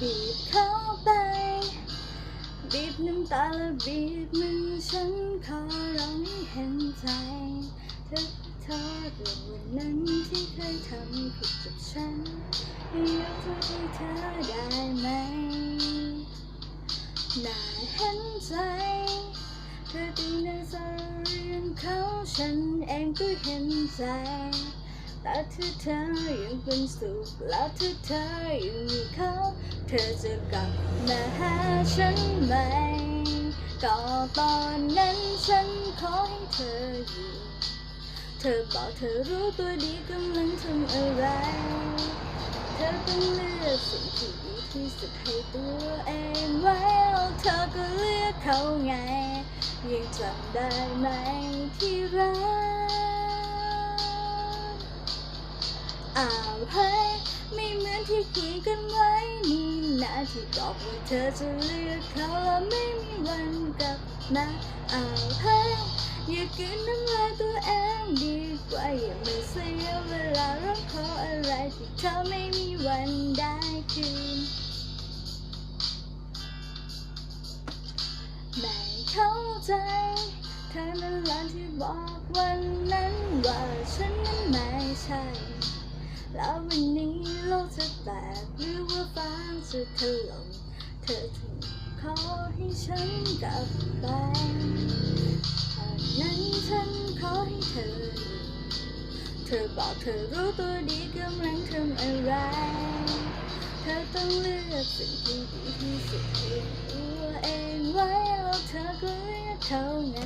บีบเข้าไป บีบน้ำตาและบีบมันฉันขอร้องให้เห็นใจเธอโทษเรื่องวันนั้นที่เคยทำผิดกับฉันให้ยกโทษให้เธอได้ไหมน่าเห็นใจเธอตีในสาเรื่องเขาฉันเองก็เห็นใจแต่ถ้าเธอยังเป็นสุขแล้วถ้าเธอยังมีเขา ธอจะกลับมาหาฉันไหม ก็ตอนนั้นฉันขอให้เธออยู่ เธอบอกเธอรู้ตัวดีกำลังทำอะไร เธอต้องเลือกสิ่งที่ดีที่สุดให้ตัวเองไว้แล้วเธอก็เลือกเขาไง ยังจำได้ไหมที่รักอ้าวเฮ้ย ไม่เหมือนที่คุยกันไว้นี่นะที่บอกว่าเธอจะเลือกเขาแล้วไม่มีวันกลับมาอ้าวเฮ้ยอย่ากินน้ำลายตัวเองดีกว่าอย่ามาเสียเวลาร้องขออะไรที่เธอไม่มีวันได้คืนไม่เข้าใจเธอนั่นหละที่บอกวันนั้นว่าฉันนั้นไม่ใช่ แล้ววันนี้โลกจะแตกหรือว่าฟ้าจะถล่มเธอถึงขอให้ฉันกลับไปตอนนั้นฉันขอให้เธอ เธอบอกเธอรู้ตัวดีกำลังทำอะไร เธอต้องเลือกสิ่งที่ดีที่สุดให้ตัวเองไว้แล้วเธอก็เลือกเขาไง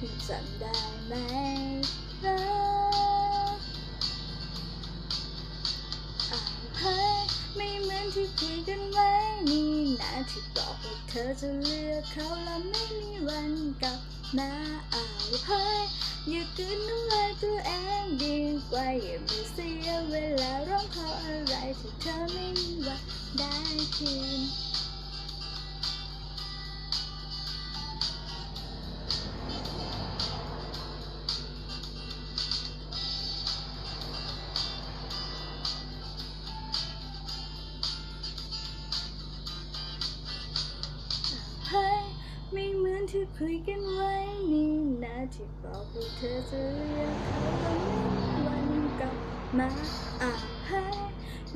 ยังจำได้ไหมรัก อกว่าเธอจะเลือกเขาแล้วไม่มีวันกลับมาอ้าวเฮ้ยอย่ากินน้ำลายตัวเองดีกว่าอย่ามาเสียเวลาร้องขออะไรที่เธอไม่มีวันได้คืน ที่คุยกันไว้นี่นะที่บอกว่าเธอจะเลือกเขาวไม่มีวันกลับมาอะเฮ้ย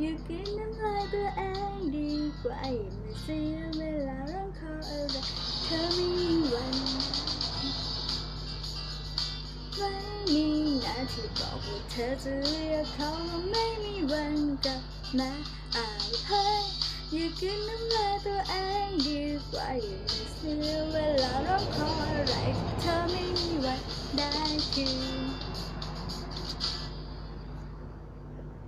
อย่ากินน้ำลายตัวเองดีกว่าอย่ามาเสียเวลาร้องขออะไรเธอไม่มีวันไวันนี้นะที่บอกว่าเธอจะเลือกเขาไม่มีวันกลับมาอะเฮ้ย อย่ากินน้ำลายตัวเองดีกว่า